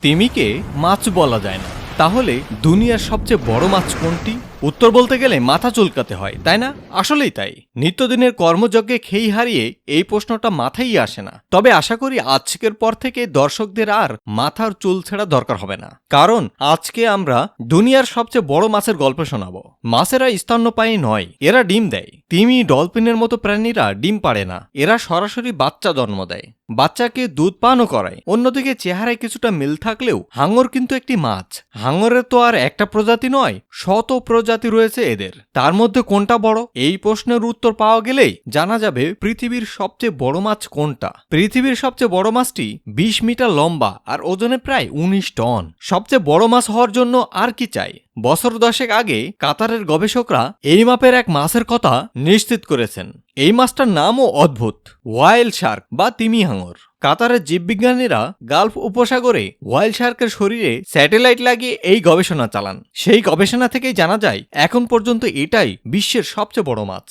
তিমিকে মাছ বলা যায় না। তাহলে দুনিয়ার সবচেয়ে বড় মাছ কোনটি? উত্তর বলতে গেলে মাথা চুলকাতে হয়, তাই না? আসলেই তাই। নিত্যদিনের কর্মযজ্ঞে খেই হারিয়ে এই প্রশ্নটা মাথায় আসে না। তবে আশা করি আজকের পর থেকে দর্শকদের আর মাথার চুল ছেঁড়া দরকার হবে না। কারণ আজকে আমরা দুনিয়ার সবচেয়ে বড় মাছের গল্প শোনাব। মাছেরা স্তন্যপায়ী নয়, এরা ডিম দেয়। তিমি ডলফিনের মতো প্রাণীরা ডিম পাড়ে না, এরা সরাসরি বাচ্চা জন্ম দেয়। বাচ্চাকে দুধ পানও করায়। অন্যদিকে চেহারায় কিছুটা মিল থাকলেও হাঙর কিন্তু একটি মাছ। হাঙরের তো আর একটা প্রজাতি নয়, শত প্রজাতি রয়েছে এদের। তার মধ্যে কোনটা বড়? এই প্রশ্নের উত্তর পাওয়া গেলেই জানা যাবে পৃথিবীর সবচেয়ে বড় মাছ কোনটা। পৃথিবীর সবচেয়ে বড় মাছটি বিশ মিটার লম্বা আর ওজনে প্রায় উনিশ টন। সবচেয়ে বড় মাছ হওয়ার জন্য আর কি চাই? বছর দশেক আগে কাতারের গবেষকরা এই মাপের এক মাছের কথা নিশ্চিত করেছেন। এই মাছটার নামও অদ্ভুত ওয়াইল্ড শার্ক বা তিমি হাঙর কাতারের জীববিজ্ঞানীরা গালফ উপসাগরে ওয়াইল শার্কের শরীরে স্যাটেলাইট লাগিয়ে এই গবেষণা চালান। সেই গবেষণা থেকেই জানা যায়, এখন পর্যন্ত এটাই বিশ্বের সবচেয়ে বড় মাছ।